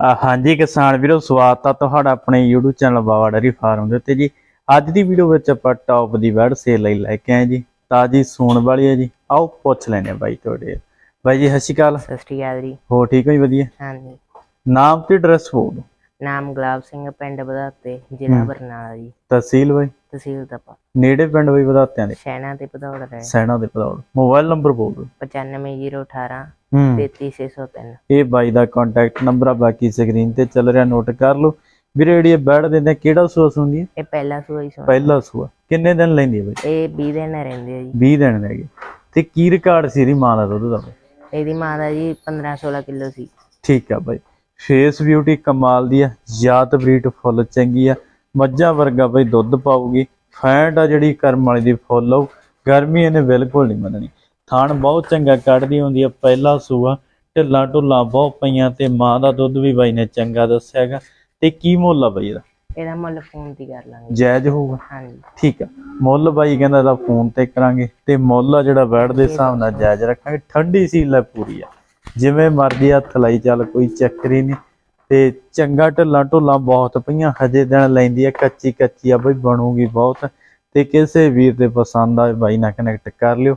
ਹਾਂਜੀ ਕਿਸਾਨ ਵੀਰੋ ਸਵਾਗਤ ਆ ਤੁਹਾਡਾ ਆਪਣੇ YouTube channel Bawa dairy farm ਦੇ ਉੱਤੇ ਜੀ। ਅੱਜ ਦੀ ਵੀਡੀਓ ਵਿੱਚ ਆਪਾਂ ਟੌਪ ਦੀ ਵੈਡ ਸੇਲ ਲਈ ਲੈ ਕੇ ਆਏ ਜੀ। ਤਾਜੀ ਸੂਣ ਵਾਲੀ ਹੈ ਜੀ। ਆਓ ਪੁੱਛ ਲੈਨੇ ਬਾਈ ਤੁਹਾਡੇ। ਬਾਈ ਜੀ ਸਤਿ ਸ਼੍ਰੀ ਅਕਾਲ। ਸਤਿ ਸ਼੍ਰੀ ਅਕਾਲ ਜੀ। ਹੋ ਠੀਕ ਹੋ ਜੀ? ਵਧੀਆ। ਹਾਂਜੀ। ਨਾਮ ਤੇ ਐਡਰੈਸ ਬੋਲ। ਨਾਮ ਗੁਲਾਬ ਸਿੰਘ ਪਿੰਡ ਬਧਾਤੇ ਜ਼ਿਲ੍ਹਾ ਬਰਨਾਲਾ ਜੀ। ਤਹਿਸੀਲ ਬਾਈ? ਤਹਿਸੀਲ ਤਪਾ। ਨੇੜੇ ਪਿੰਡ ਬਾਈ ਵਧਾਤਿਆਂ ਦੇ। ਸ਼ੈਣਾ ਤੇ ਪਧੌੜ ਰਹੇ ਸੈਣਾ ਦੇ ਪਦੌੜ ਮੋਬਾਈਲ ਨੰਬਰ ਬੋਲ ਦਿਓ। 95018 ਹੂੰ 33603 ਇਹ ਬਾਈ ਦਾ ਕੰਟੈਕਟ ਨੰਬਰ ਆ ਬਾਕੀ ਸਕਰੀਨ ਤੇ ਚੱਲ ਰਿਹਾ ਨੋਟ ਕਰ ਲਓ। ਵੀਰੇ ਜਿਹੜੀ ਇਹ ਬੈਡ ਦਿੰਦੇ ਆ, ਕਿਹੜਾ ਸੂਆ ਸੁਣਦੀ ਹੈ ਇਹ ਪਹਿਲਾ ਸੂਆ ਹੀ ਸੁਣਾ ਪਹਿਲਾ ਸੂਆ। ਕਿੰਨੇ ਦਿਨ ਲੈਂਦੀ ਹੈ ਬਾਈ? ਇਹ 20 ਦਿਨ ਰਹਿੰਦੇ ਆ ਜੀ। 20 ਦਿਨ ਰਹਿ ਗਏ। ਤੇ ਕੀ ਰਿਕਾਰਡ ਸੀ ਇਹਦੀ ਮਾਂ ਦਾ ਦੁੱਧ ਦਾ? ਬਾਈ? ਇਹਦੀ ਮਾਂ ਦਾ ਜੀ 15 16 ਕਿਲੋ ਸੀ। ਠੀਕ ਆ ਬਾਈ। ਫੇਸ ਬਿਊਟੀ ਕਮਾਲ ਦੀ ਆ ਜਾਤ ਬਰੀਡ ਫੁੱਲ ਚੰਗੀ ਆ। ਮੱਝਾਂ ਵਰਗਾ ਬਾਈ ਦੁੱਧ ਪਾਊਗੀ। ਫੈਂਟ ਆ ਜਿਹੜੀ ਕਰਮ ਵਾਲੀ ਦੀ ਫੁੱਲ ਆਊ। ਗਰਮੀ ਇਹਨੇ ਬਿਲਕੁਲ ਨਹੀਂ ਮੰਨਣੀ। ਥਾਣ ਬਹੁਤ ਚੰਗਾ ਕੱਢਦੀ ਹੁੰਦੀ ਆ ਪਹਿਲਾ ਸੂਆ। ਢਿੱਲਾਂ ਢੁੱਲਾਂ ਬਹੁਤ ਪਈਆਂ ਤੇ ਮਾਂ ਦਾ ਦੁੱਧ ਵੀ ਬਾਈ ਨੇ ਚੰਗਾ ਦੱਸਿਆ ਹੈਗਾ। ਤੇ ਕੀ ਮੁੱਲ ਆ ਬਾਈ ਇਹਦਾ? ਇਹਦਾ ਮੁੱਲ ਫੋਨ ਤੇ ਕਰ ਲਾਂਗੇ। ਜਾਇਜ਼ ਹੋਊਗਾ? ਹਾਂਜੀ। ਠੀਕ ਆ। ਮੁੱਲ ਬਾਈ ਕਹਿੰਦਾ ਇਹਦਾ ਫੋਨ ਤੇ ਕਰਾਂਗੇ। ਤੇ ਮੁੱਲ ਆ ਜਿਹੜਾ ਬੈਠ ਦੇ ਹਿਸਾਬ ਨਾਲ ਜਾਇਜ਼ ਰੱਖਾਂਗੇ। ਠੰਡੀ ਸੀਲ ਹੈ ਪੂਰੀ ਆ। ਜਿਵੇਂ ਮਰਜ਼ੀ ਹੱਥ ਲਾਈ ਚੱਲ ਕੋਈ ਚੱਕਰ ਹੀ ਨਹੀਂ। ਤੇ ਚੰਗਾ ਢੱਲਾਂ ਢੁੱਲਾਂ ਬਹੁਤ ਪਈਆਂ ਹਜੇ ਦਿਨ ਲੈਂਦੀ ਆ ਕੱਚੀ ਕੱਚੀ ਆ ਬਈ ਬਣੂਗੀ ਬਹੁਤ। ਤੇ ਕਿਸੇ ਵੀਰ ਦੇ ਪਸੰਦ ਆਏ ਬਾਈ ਨਾਲ ਕਨੈਕਟ ਕਰ ਲਿਓ।